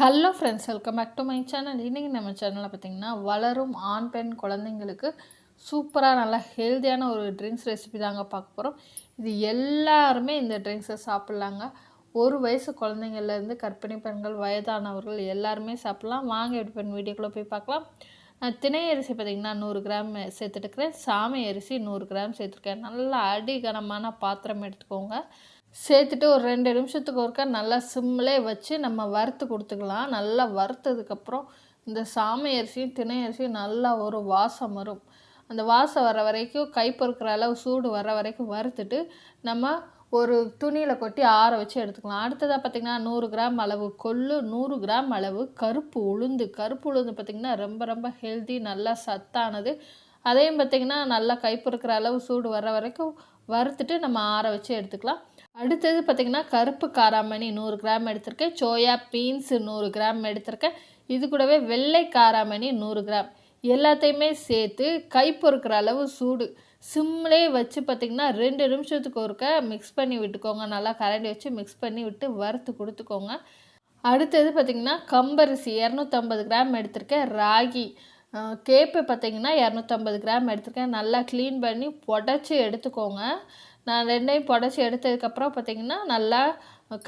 Hello friends welcome back to my channel இன்றைக்கி நம்ம சேனலில் பார்த்திங்கன்னா வளரும் ஆண் பெண் குழந்தைங்களுக்கு சூப்பராக நல்லா ஹெல்த்தியான ஒரு ட்ரிங்க்ஸ் ரெசிபி தாங்க பார்க்க போகிறோம் இது எல்லாருமே இந்த ட்ரிங்க்ஸை சாப்பிட்லாங்க. ஒரு வயசு குழந்தைங்கள்லேருந்து கர்ப்பிணி பெண்கள் வயதானவர்கள் எல்லாருமே சாப்பிட்லாம். வாங்க எப்படி பெண் வீடியோக்குள்ளே போய் பார்க்கலாம். நான் திணை அரிசி பார்த்திங்கன்னா நூறு கிராம் சேர்த்துட்டுக்கிறேன் சாமை அரிசி நூறு கிராம் சேர்த்துருக்கேன். நல்லா அடிகனமான பாத்திரம் எடுத்துக்கோங்க. சேர்த்துட்டு ஒரு ரெண்டு நிமிஷத்துக்கு ஒருக்கா நல்லா சிம்மிலே வச்சு நம்ம வறுத்து கொடுத்துக்கலாம். நல்லா வறுத்ததுக்கப்புறம் இந்த சாமை அரிசியும் திணை அரிசியும் நல்லா ஒரு வாசம் வரும். அந்த வாசம் வர வரைக்கும் கை பொறுக்கிற அளவு சூடு வர வரைக்கும் வறுத்துட்டு நம்ம ஒரு துணியில் கொட்டி ஆற வச்சு எடுத்துக்கலாம். அடுத்ததாக பார்த்திங்கன்னா நூறு கிராம் அளவு கொள்ளு நூறு கிராம் அளவு கருப்பு உளுந்து. கருப்பு உளுந்து பார்த்திங்கன்னா ரொம்ப ரொம்ப ஹெல்தி நல்லா சத்தானது. அதையும் பார்த்திங்கன்னா நல்லா கை பொறுக்கிற அளவு சூடு வர வரைக்கும் வறுத்துட்டு நம்ம ஆற வச்சு எடுத்துக்கலாம். அடுத்தது பார்த்திங்கன்னா கருப்பு காராமணி நூறு கிராம் எடுத்திருக்கேன். சோயா பீன்ஸு நூறு கிராம் எடுத்திருக்கேன். இது கூடவே வெள்ளை காராமணி நூறு கிராம். எல்லாத்தையுமே சேர்த்து கை பொறுக்கிற அளவு சூடு. சிம்லே வச்சு பார்த்திங்கன்னா ரெண்டு நிமிஷத்துக்கு ஒருக்க மிக்ஸ் பண்ணி விட்டுக்கோங்க. நல்லா கரண்டி வச்சு மிக்ஸ் பண்ணி விட்டு வறுத்து கொடுத்துக்கோங்க. அடுத்தது பார்த்திங்கன்னா கம்பரிசி இரநூத்தம்பது கிராம் எடுத்திருக்கேன். ராகி. கேப்பு பார்த்திங்கன்னா இரநூத்தம்பது கிராம் எடுத்திருக்கேன். நல்லா க்ளீன் பண்ணி புடச்சி எடுத்துக்கோங்க. நான் ரெண்டையும் புடச்சி எடுத்ததுக்கப்புறம் பார்த்திங்கன்னா நல்லா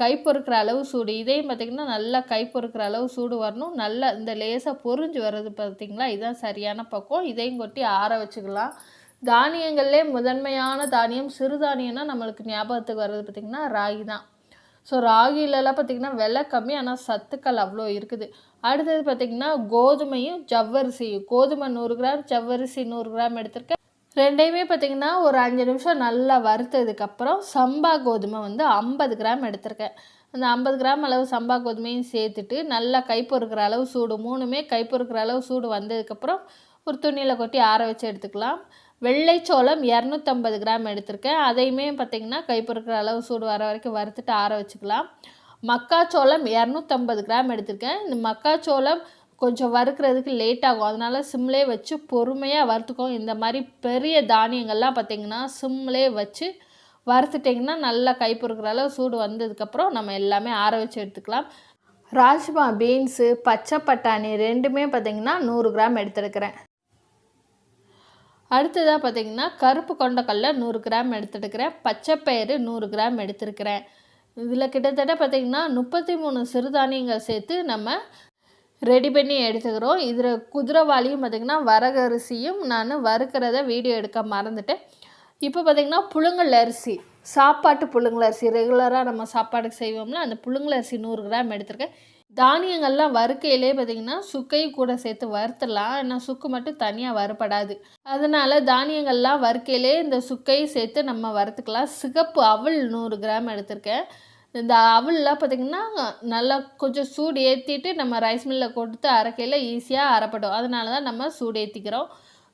கை பொறுக்கிற அளவு சூடு இதையும் பார்த்திங்கன்னா நல்லா கை பொறுக்கிற அளவு சூடு வரணும். நல்லா இந்த லேசாக பொறிஞ்சு வர்றது பார்த்திங்களா? இதுதான் சரியான பக்கம் இதையும் கொட்டி ஆற வச்சுக்கலாம். தானியங்கள்லே முதன்மையான தானியம் சிறுதானியம்னா நம்மளுக்கு ஞாபகத்துக்கு வர்றது பார்த்திங்கன்னா ராகி தான். ஸோ ராகிலலாம் பார்த்திங்கன்னா விலை கம்மி ஆனால் சத்துக்கள் அவ்வளோ இருக்குது. அடுத்தது பார்த்திங்கன்னா கோதுமையும் ஜவ்வரிசியும். கோதுமை நூறு கிராம் ஜவ்வரிசி நூறு கிராம் எடுத்திருக்கேன். ரெண்டையுமே பார்த்திங்கன்னா ஒரு அஞ்சு நிமிஷம் நல்லா வறுத்ததுக்கப்புறம் சம்பா கோதுமை வந்து ஐம்பது கிராம் எடுத்திருக்கேன். அந்த ஐம்பது கிராம் அளவு சம்பா கோதுமையும் சேர்த்துட்டு நல்லா கை பொறுக்கிற அளவு சூடு மூணுமே கை பொறுக்கிற அளவு சூடு வந்ததுக்கப்புறம் ஒரு துணியில் கொட்டி ஆற வச்சு எடுத்துக்கலாம். வெள்ளைச்சோளம் இரநூத்தம்பது கிராம் எடுத்திருக்கேன். அதையுமே பார்த்திங்கன்னா கை பொறுக்கிற அளவு சூடு வர வரைக்கும் வறுத்துட்டு ஆற வச்சுக்கலாம். மக்காச்சோளம் இரநூத்தம்பது கிராம் எடுத்திருக்கேன். இந்த மக்காச்சோளம் கொஞ்சம் வறுக்கிறதுக்கு லேட் ஆகும். அதனால் சிம்லே வச்சு பொறுமையாக வறுத்துக்கோங்க இந்த மாதிரி பெரிய தானியங்கள்லாம் பார்த்திங்கன்னா சிம்லே வச்சு வறுத்துட்டிங்கன்னா நல்லா கை பொறுக்கிற அளவு சூடு வந்ததுக்கப்புறம் நம்ம எல்லாமே ஆற வச்சு எடுத்துக்கலாம். ராஜ்மா பீன்ஸு பச்சை பட்டாணி ரெண்டுமே பார்த்திங்கன்னா நூறு கிராம் எடுத்துருக்கிறேன். அடுத்ததாக பார்த்திங்கன்னா கருப்பு கொண்டக்கல்ல நூறு கிராம் எடுத்துருக்கிறேன். பச்சைப்பயிறு நூறு கிராம் எடுத்துருக்கிறேன். இதில் கிட்டத்தட்ட பார்த்திங்கன்னா முப்பத்தி மூணு சிறுதானியங்கள் சேர்த்து நம்ம ரெடி பண்ணி எடுத்துக்கிறோம். இதில் குதிரைவாளியும் பார்த்திங்கன்னா வரகரிசியும் நான் வறுக்கிறத வீடியோ எடுக்க மறந்துட்டேன். இப்போ பார்த்திங்கன்னா புழுங்கல் அரிசி சாப்பாட்டு புழுங்கல் அரிசி. ரெகுலராக நம்ம சாப்பாடுக்கு செய்வோம்ல அந்த புழுங்கல் அரிசி நூறு கிராம் எடுத்திருக்கேன். தானியங்கள்லாம் வறுக்கையிலே பார்த்திங்கன்னா சுக்கையும் கூட சேர்த்து வறுத்துடலாம். ஆனால் சுக்கு மட்டும் தனியாக வறுப்படாது அதனால் தானியங்கள்லாம் வறுக்கையிலே இந்த சுக்கையும் சேர்த்து நம்ம வறுத்துக்கலாம். சிகப்பு அவல் நூறு கிராம் எடுத்திருக்கேன். இந்த அவல்லாம் பார்த்திங்கன்னா நல்லா கொஞ்சம் சூடு ஏற்றிட்டு நம்ம ரைஸ் மில்லில் கொடுத்து அரைக்கையில் ஈஸியாக அரைப்படும். அதனால தான் நம்ம சூடு ஏற்றிக்கிறோம்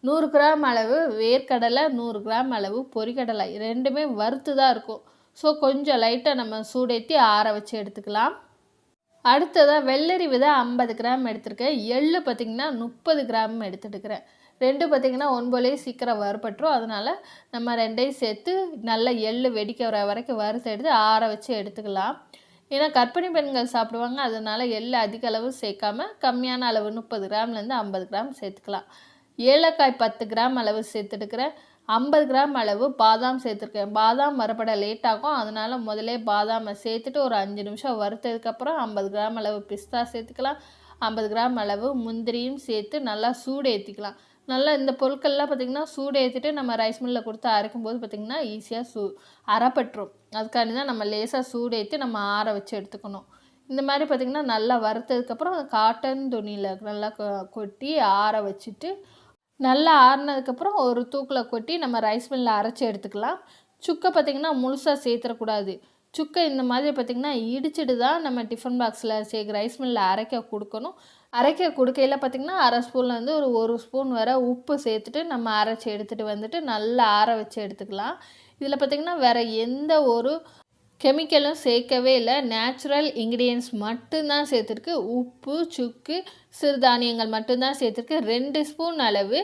நூறு கிராம் அளவு வேர்க்கடலை நூறு கிராம் அளவு பொரிக்கடலை ரெண்டுமே வறுத்து தான் இருக்கும். ஸோ கொஞ்சம் லைட்டாக நம்ம சூடேற்றி ஆற வச்சு எடுத்துக்கலாம். அடுத்ததாக வெள்ளரி விதை ஐம்பது கிராம் எடுத்திருக்கேன். எள்ளு பார்த்திங்கன்னா முப்பது கிராம் எடுத்துட்டுக்கிறேன் ரெண்டு பார்த்திங்கன்னா ஒன்போலே சீக்கிரம் வறுபட்டுரும். அதனால் நம்ம ரெண்டையும் சேர்த்து நல்லா எள்ளு வெடிக்க வர வரைக்கும் வறுத்து எடுத்து ஆற வச்சு எடுத்துக்கலாம். ஏன்னா கர்ப்பிணி பெண்கள் சாப்பிடுவாங்க. அதனால் எள் அதிக அளவு சேர்க்காம கம்மியான அளவு முப்பது கிராம்லேருந்து ஐம்பது கிராம் சேர்த்துக்கலாம். ஏலக்காய் பத்து கிராம் அளவு சேர்த்துட்டுக்கிறேன் ஐம்பது கிராம் அளவு பாதாம் சேர்த்துருக்கேன். பாதாம் வரப்பட லேட் ஆகும். அதனால் முதலே பாதாமை சேர்த்துட்டு ஒரு அஞ்சு நிமிஷம் வறுத்ததுக்கப்புறம் ஐம்பது கிராம் அளவு பிஸ்தா சேர்த்துக்கலாம். ஐம்பது கிராம் அளவு முந்திரியும் சேர்த்து நல்லா சூடு ஏற்றிக்கலாம் நல்லா இந்த பொருட்கள்லாம் பார்த்திங்கன்னா சூடு ஏற்றிட்டு நம்ம ரைஸ் மில்லில் கொடுத்து அரைக்கும்போது பார்த்திங்கன்னா ஈஸியாக சூ அரைப்பட்டுரும். அதுக்காண்டி தான் நம்ம லேசாக சூடு ஏற்றி நம்ம ஆற வச்சு எடுத்துக்கணும். இந்த மாதிரி பார்த்திங்கன்னா நல்லா வறுத்ததுக்கப்புறம் காட்டன் துணியில் நல்லா கொட்டி ஆற வச்சுட்டு நல்லா ஆறினதுக்கப்புறம் ஒரு தூக்கில் கொட்டி நம்ம ரைஸ் மில்லில் அரைச்சி எடுத்துக்கலாம். சுக்கை பார்த்திங்கன்னா முழுசாக சேர்த்துடக்கூடாது சுக்கை இந்த மாதிரி பார்த்திங்கன்னா இடிச்சிட்டு தான் நம்ம டிஃபன் பாக்ஸில் சேர்க்க ரைஸ் மில்லில் அரைக்க கொடுக்கணும். அரைக்க கொடுக்கையில் பார்த்திங்கன்னா அரை ஸ்பூன்லேருந்து ஒரு ஒரு ஸ்பூன் வர உப்பு சேர்த்துட்டு நம்ம அரைச்சி எடுத்துகிட்டு வந்துட்டு நல்லா ஆற வச்சு எடுத்துக்கலாம். இதில் பார்த்திங்கன்னா வேறு எந்த ஒரு கெமிக்கலும் சேர்க்கவே இல்லை. நேச்சுரல் இன்க்ரீடியன்ஸ் மட்டும்தான் சேர்த்துருக்கு. உப்பு சுக்கு சிறுதானியங்கள் மட்டும்தான் சேர்த்துருக்கு. ரெண்டு ஸ்பூன் அளவு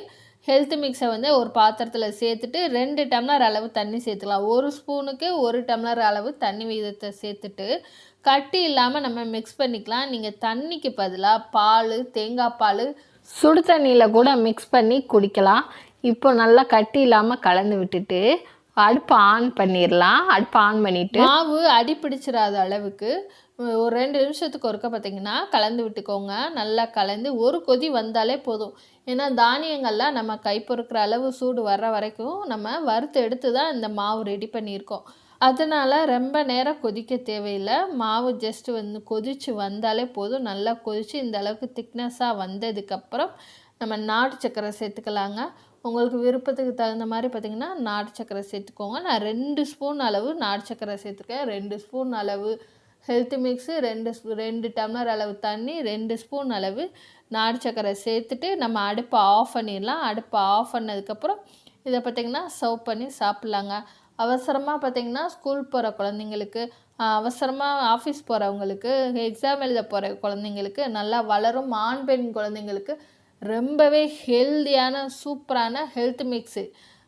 ஹெல்த் மிக்ஸை வந்து ஒரு பாத்திரத்தில் சேர்த்துட்டு ரெண்டு டம்ளர் அளவு தண்ணி சேர்த்துக்கலாம். ஒரு ஸ்பூனுக்கு ஒரு டம்ளர் அளவு தண்ணி விகிதத்தை சேர்த்துட்டு கட்டி இல்லாமல் நம்ம மிக்ஸ் பண்ணிக்கலாம். நீங்கள் தண்ணிக்கு பதிலாக பால் தேங்காய் பால் சுடு தண்ணியில் கூட மிக்ஸ் பண்ணி குடிக்கலாம். இப்போ நல்லா கட்டி இல்லாமல் கலந்து விட்டுட்டு அடுப்பு ஆன் பண்ணிடலாம். அடுப்பு ஆன் பண்ணிவிட்டு மாவு அடி பிடிச்சிடாத அளவுக்கு ஒரு ரெண்டு நிமிஷத்துக்கு ஒருக்க பார்த்தீங்கன்னா கலந்து விட்டுக்கோங்க. நல்லா கலந்து ஒரு கொதி வந்தாலே போதும். ஏன்னா தானியங்கள்லாம் நம்ம கை பொறுக்கிற அளவு சூடு வர்ற வரைக்கும் நம்ம வறுத்து எடுத்து தான் இந்த மாவு ரெடி பண்ணியிருக்கோம். அதனால் ரொம்ப நேரம் கொதிக்க தேவையில்லை. மாவு ஜஸ்ட் வந்து கொதித்து வந்தாலே போதும். நல்லா கொதித்து இந்த அளவுக்கு திக்னஸாக வந்ததுக்கப்புறம் நம்ம நாட்டு சக்கரை சேர்த்துக்கலாங்க. உங்களுக்கு விருப்பத்துக்கு தகுந்த மாதிரி பார்த்திங்கன்னா நாட்டு சக்கரை சேர்த்துக்கோங்க. நான் ரெண்டு ஸ்பூன் அளவு நாட்டு சக்கரை சேர்த்துருக்கேன். ரெண்டு ஸ்பூன் அளவு ஹெல்த் மிக்ஸு ரெண்டு ஸ்பூ ரெண்டு டம்ளர் அளவு தண்ணி ரெண்டு ஸ்பூன் அளவு நாடு சக்கரை சேர்த்துட்டு நம்ம அடுப்பை ஆஃப் பண்ணிடலாம். அடுப்பை ஆஃப் பண்ணதுக்கப்புறம் இதை பார்த்திங்கன்னா சர்வ் பண்ணி சாப்பிட்லாங்க. அவசரமாக பார்த்திங்கன்னா ஸ்கூல் போகிற குழந்தைங்களுக்கு அவசரமாக ஆஃபீஸ் போகிறவங்களுக்கு எக்ஸாம் எழுத போகிற குழந்தைங்களுக்கு நல்லா வளரும் ஆண் பெண் குழந்தைங்களுக்கு ரொம்பவே ஹெல்தியான சூப்பரான ஹெல்த் மிக்ஸு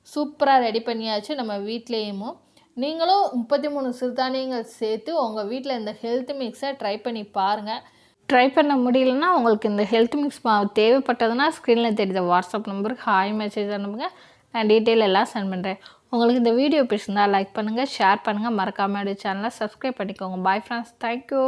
சூப்பராக ரெடி பண்ணியாச்சு நம்ம வீட்லேயுமோ. நீங்களும் முப்பத்தி மூணு சிறுதானியங்கள் சேர்த்து உங்கள் வீட்டில் இந்த ஹெல்த் மிக்ஸை ட்ரை பண்ணி பாருங்கள் ட்ரை பண்ண முடியலன்னா உங்களுக்கு இந்த ஹெல்த் மிக்ஸ் தேவைப்பட்டதுன்னா ஸ்க்ரீனில் தெரியுத. வாட்ஸ்அப் நம்பருக்கு ஹாய் மெசேஜ் அனுப்புங்க நான் டீட்டெயில் எல்லாம் சென்ட் பண்ணுறேன் உங்களுக்கு இந்த வீடியோ பிடிச்சிருந்தால் லைக் பண்ணுங்கள் ஷேர் பண்ணுங்கள் மறக்காமல் சேனலை சப்ஸ்கிரைப் பண்ணிக்கோங்க. Bye friends thank you